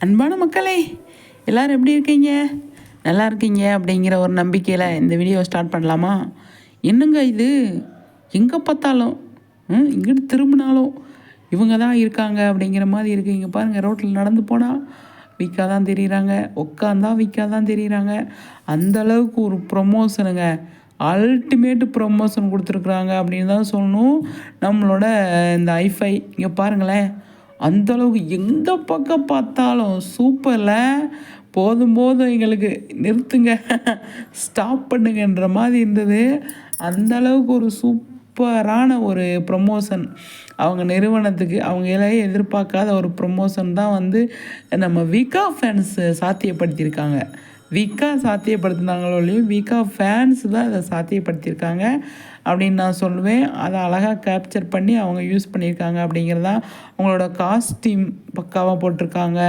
அன்பான மக்களே எல்லோரும் எப்படி இருக்கீங்க? நல்லா இருக்கீங்க அப்படிங்கிற ஒரு நம்பிக்கையில் இந்த வீடியோ ஸ்டார்ட் பண்ணலாமா? என்னங்க இது? எங்கே பார்த்தாலும் ம், இங்கிட்டு திரும்பினாலும் இவங்க தான் இருக்காங்க அப்படிங்கிற மாதிரி இருக்குது இங்கே பாருங்கள் ரோட்டில் நடந்து போனால் வீக்காக தான் தெரியுறாங்க உட்காந்தா வீக்காக தான் தெரியுறாங்க. அந்த அளவுக்கு ஒரு ப்ரொமோஷனுங்க அல்டிமேட் ப்ரொமோஷன் கொடுத்துருக்குறாங்க அப்படின்னு தான் சொல்லணும். நம்மளோட இந்த ஐஃபை இங்கே பாருங்களேன். அந்த அளவுக்கு எந்த பக்கம் பார்த்தாலும் சூப்பரில் போதும் போதும் எங்களுக்கு நிறுத்துங்க ஸ்டாப் பண்ணுங்கன்ற மாதிரி இருந்தது. அந்த அளவுக்கு ஒரு சூப்பரான ஒரு ப்ரொமோஷன் அவங்க நிறுவனத்துக்கு அவங்க எல்லாம் எதிர்பார்க்காத ஒரு ப்ரொமோஷன் தான் வந்து நம்ம விகா ஃபேன்ஸ் சாத்தியப்படுத்தியிருக்காங்க. விகா சாத்தியப்படுத்தினாங்களோ இல்லையோ விகா ஃபேன்ஸ் தான் அதை சாத்தியப்படுத்தியிருக்காங்க. அப்படின்னு நான் சொல்லுவேன். அதை அழகாக கேப்சர் பண்ணி அவங்க யூஸ் பண்ணியிருக்காங்க அப்படிங்கிறதா அவங்களோட காஸ்டியூம் பக்காவாக போட்டிருக்காங்க.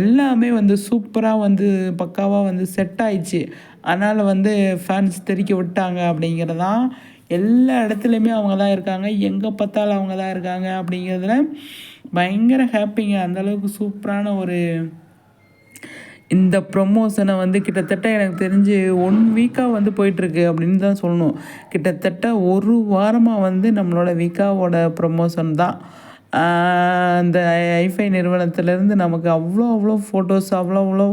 எல்லாமே வந்து சூப்பராக வந்து பக்காவாக வந்து செட் ஆயிடுச்சு. அதனால் வந்து ஃபேன்ஸ் தெறிக்க விட்டாங்க அப்படிங்கிறதான் எல்லா இடத்துலையுமே அவங்க தான் இருக்காங்க. எங்கே பார்த்தாலும் அவங்க தான் இருக்காங்க அப்படிங்கிறதுல பயங்கர ஹாப்பிங்க அந்தளவுக்கு சூப்பரான ஒரு இந்த ப்ரொமோஷனை வந்து கிட்டத்தட்ட எனக்கு தெரிஞ்சு ஒன் வீக்காக வந்து போயிட்டுருக்கு அப்படின்னு தான் சொல்லணும். கிட்டத்தட்ட ஒரு வாரமாக வந்து நம்மளோட விகாவோட ப்ரொமோஷன் தான். அந்த ஐஃபை நிறுவனத்திலேருந்து நமக்கு அவ்வளோ அவ்வளோ ஃபோட்டோஸ் அவ்வளோ அவ்வளோ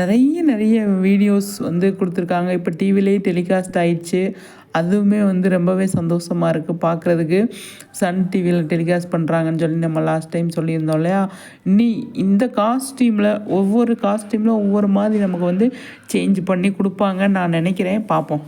நிறைய நிறைய வீடியோஸ் வந்து கொடுத்துருக்காங்க. இப்போ டிவிலேயே டெலிகாஸ்ட் ஆயிடுச்சு. அதுவுமே வந்து ரொம்பவே சந்தோஷமாக இருக்குது பார்க்குறதுக்கு சன் டிவியில் டெலிகாஸ்ட் பண்ணுறாங்கன்னு சொல்லி நம்ம லாஸ்ட் டைம் சொல்லியிருந்தோம் இல்லையா? நீ இந்த காஸ்டியூமில் ஒவ்வொரு காஸ்டியூமில் ஒவ்வொரு மாதிரி நமக்கு வந்து சேஞ்ச் பண்ணி கொடுப்பாங்கன்னு நான் நினைக்கிறேன். பார்ப்போம்.